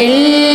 ಎಲ್ಲ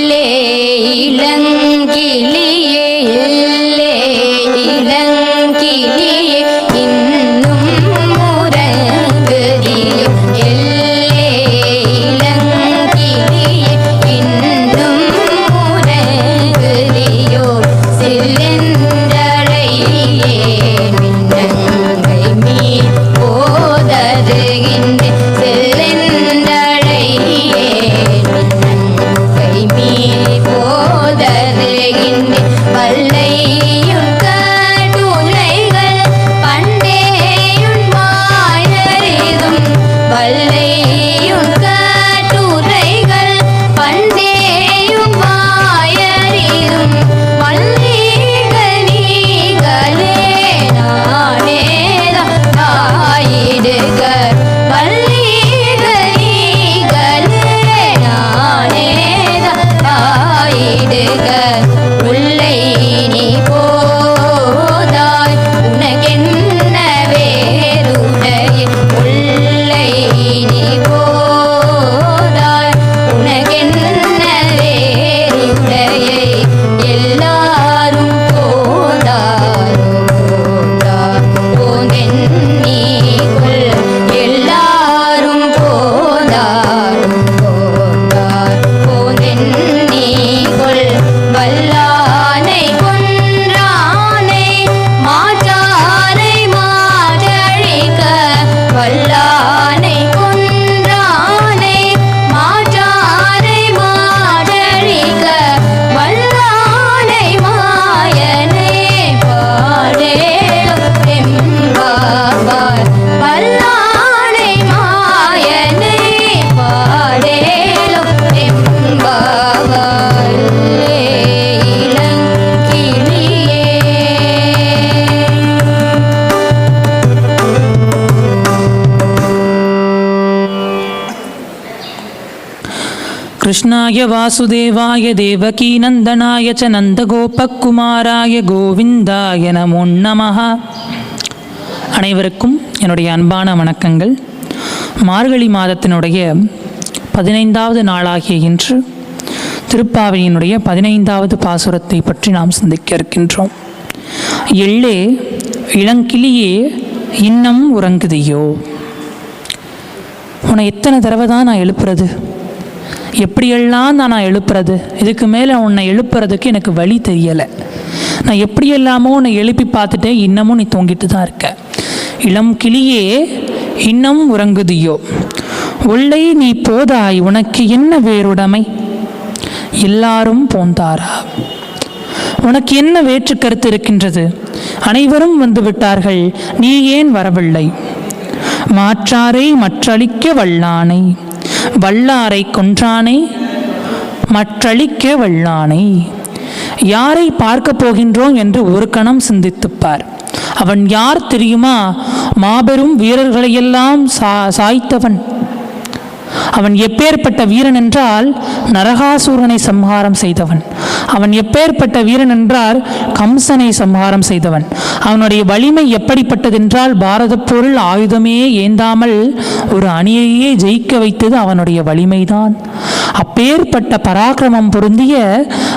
कृष्णाय वासुदेवाय देवकीनन्दनाय च நந்தகோபக்குமாராய கோவிந்தாய நமோ நமः அனைவருக்கும் என்னுடைய அன்பான வணக்கங்கள் மார்கழி மாதத்தினுடைய பதினைந்தாவது நாளாகிய இன்று திருப்பாவையினுடைய பதினைந்தாவது பாசுரத்தை பற்றி நாம் சிந்திக்க இருக்கின்றோம் எள்ளே இளங்கிளியே இன்னம் உறங்குதையோ உன்னை எத்தனை தடவை தான் நான் எழுப்புறது எப்படியெல்லாம் தான் நான் எழுப்புறது? இதுக்கு மேலே உன்னை எழுப்புறதுக்கு எனக்கு வழி தெரியலை. நான் எப்படியெல்லாமோ உன்னை எழுப்பி பார்த்துட்டே இன்னமும் நீ தூங்கிட்டு தான் இருக்க. இளம் கிளியே இன்னும் உறங்குதியோ? உள்ளே நீ போதாய் உனக்கு என்ன வேறுடைமை? எல்லாரும் போந்தாரா? உனக்கு என்ன வேற்று கருத்து இருக்கின்றது? அனைவரும் வந்து விட்டார்கள் நீ ஏன் வரவில்லை? மாற்றாரை மற்றளிக்க வல்லானை. வல்லாரை கொன்றானை மற்றளிக்க வல்லானை. யாரை பார்க்க போகின்றோம் என்று ஒரு கணம் சிந்தித்துப்பார். அவன் யார் தெரியுமா? மாபெரும் வீரர்களையெல்லாம் சா சாய்த்தவன். அவன் எப்பேற்பட்ட வீரன் என்றால் நரகாசூரனை சம்ஹாரம் செய்தவன். அவன் எப்பேற்பட்ட வீரன் என்றால் கம்சனை சம்ஹாரம் செய்தவன். அவனுடைய வலிமை எப்படிப்பட்டதென்றால் பாரத பொருள் ஆயுதமே ஏந்தாமல் ஒரு அணியையே ஜெயிக்க வைத்தது அவனுடைய வலிமைதான். அப்பேற்பட்ட பராக்கிரமம் பொருந்திய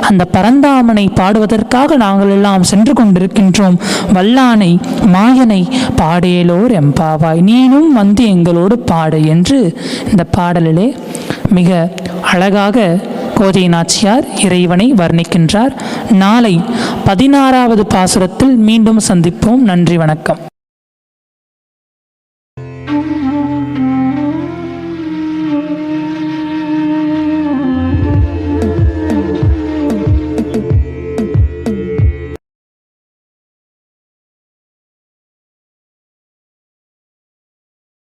அந்த பரந்தாமனை பாடுவதற்காக நாங்கள் எல்லாம் சென்று கொண்டிருக்கின்றோம். வல்லானை மாயனை பாடேலோர் எம்பாவாய் நீனும் வந்து எங்களோடு பாடு என்று இந்த பாடலிலே மிக அழகாக கோதை நாச்சியார் இறைவனை வர்ணிக்கின்றார். நாளை பதினாறாவது பாசுரத்தில் மீண்டும் சந்திப்போம். நன்றி வணக்கம்.